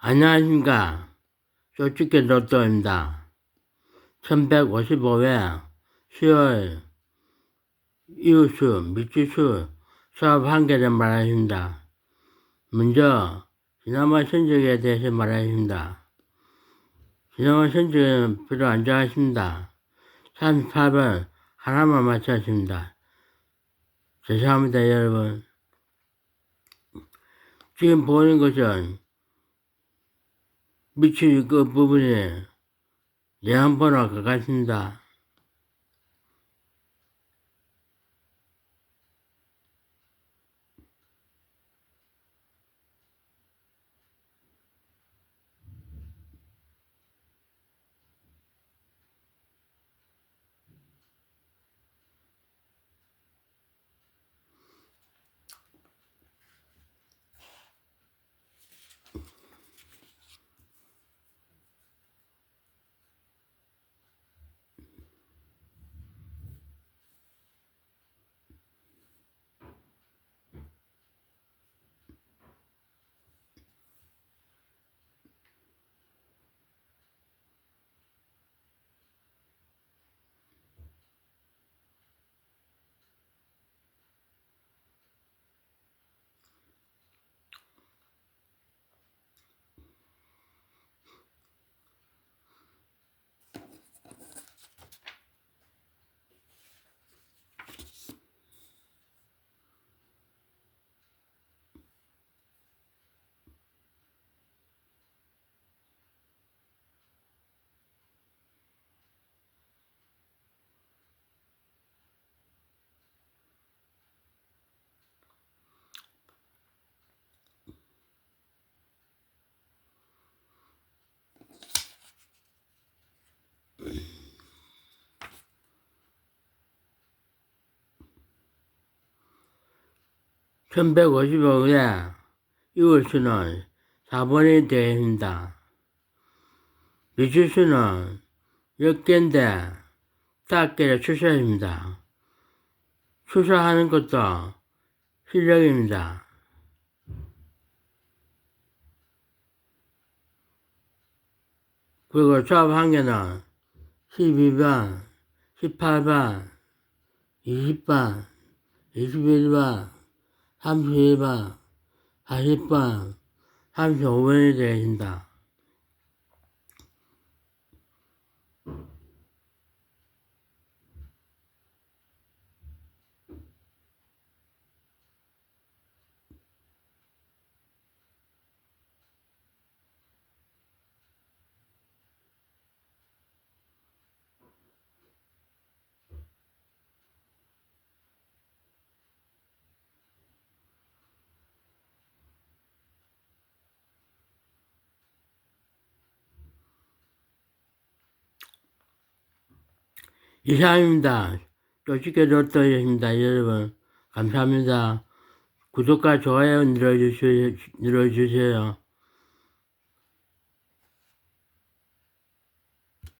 안녕하십니까. 솔직히 로또입니다. 1155회 10월 이웃수, 미치수 수업 한계를 말하십니다. 먼저 지난번 성적에 대해서 말하십니다. 지난번 성적은 별로 안 좋아하십니다. 38번 하나만 맞췄습니다. 죄송합니다, 여러분. 지금 보는 것은 밑줄 그 부분에 내한번호가 같습니다. 천백오십오에 이웃수는 4번이 되어있습니다. 미주수는 10개인데 5개를 출사입니다. 출사하는 것도 실력입니다. 그리고 수업 한 개는 12번, 18번, 20번, 21 번, 31번, 40번, 35번이 되어있습니다. 이상입니다. 솔직히 로또였습니다. 여러분, 감사합니다. 구독과 좋아요 눌러주세요. 눌러주세요.